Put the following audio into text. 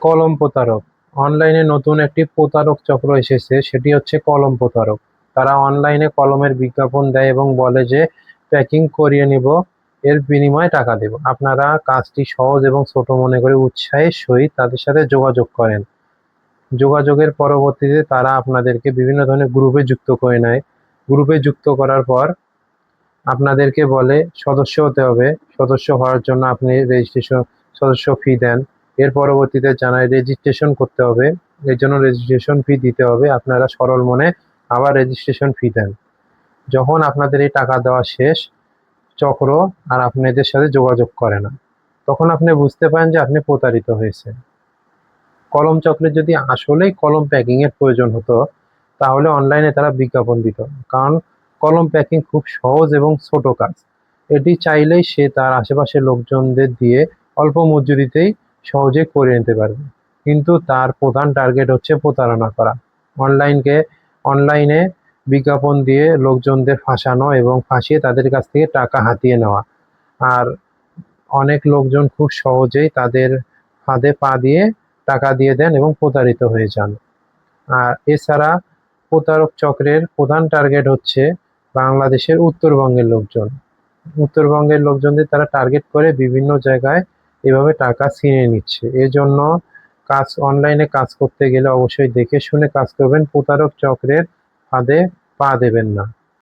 কলম প্রতারক। অনলাইনে নতুন একটি প্রতারক চক্র এসেছে, সেটি হচ্ছে কলম প্রতারক। তারা অনলাইনে কলমের বিজ্ঞাপন দেয় এবং বলে যে, প্যাকিং করিয়ে নিব, এর বিনিময়ে টাকা দেব। আপনারা কাজটি সহজ এবং ছোট মনে করে উৎসাহের সহিত তাদের সাথে যোগাযোগ করেন। যোগাযোগের পরবর্তীতে তারা আপনাদেরকে বিভিন্ন ধরনের গ্রুপে যুক্ত করে নেয়। গ্রুপে যুক্ত করার পর আপনাদেরকে বলে, সদস্য হতে হবে। সদস্য হওয়ার জন্য আপনি রেজিস্ট্রেশন, সদস্য ফি দেন। এর পরবর্তীতে জানায় রেজিস্ট্রেশন করতে হবে। এর জন্য রেজিস্ট্রেশন ফি দিতে হবে। আপনারা সরল মনে আবার রেজিস্ট্রেশন ফি দেন। যখন আপনাদের এই টাকা দেওয়া শেষ, চক্র আর আপনাদের সাথে যোগাযোগ করে না, তখন আপনি বুঝতে পারেন যে আপনি প্রতারিত হয়েছেন। কলম চক্রের যদি আসলেই কলম প্যাকিংয়ের প্রয়োজন হতো, তাহলে অনলাইনে তারা বিজ্ঞাপন দিত। কারণ কলম প্যাকিং খুব সহজ এবং ছোট কাজ। এটি চাইলেই সে তার আশেপাশের লোকজনদের দিয়ে অল্প মজুরিতেই সহজে করে নিতে পারবে। কিন্তু তার প্রধান টার্গেট হচ্ছে প্রতারণা করা। অনলাইনকে অনলাইনে বিজ্ঞাপন দিয়ে লোকজনদের ফাঁসানো এবং ফাঁসিয়ে তাদের কাছ থেকে টাকা হাতিয়ে নেওয়া। আর অনেক লোকজন খুব সহজেই তাদের ফাঁদে পা দিয়ে টাকা দিয়ে দেন এবং প্রতারিত হয়ে যান। আর এছাড়া প্রতারক চক্রের প্রধান টার্গেট হচ্ছে বাংলাদেশের উত্তরবঙ্গের লোকজন। উত্তরবঙ্গের লোকজনদের তারা টার্গেট করে বিভিন্ন জায়গায় এভাবে টাকা ছিনিয়ে নিচ্ছে। এজন্য কাজ অনলাইনে কাজ করতে গেলে অবশ্যই দেখে শুনে কাজ করবেন। প্রতারক চক্রের ফাঁদে পা দেবেন না।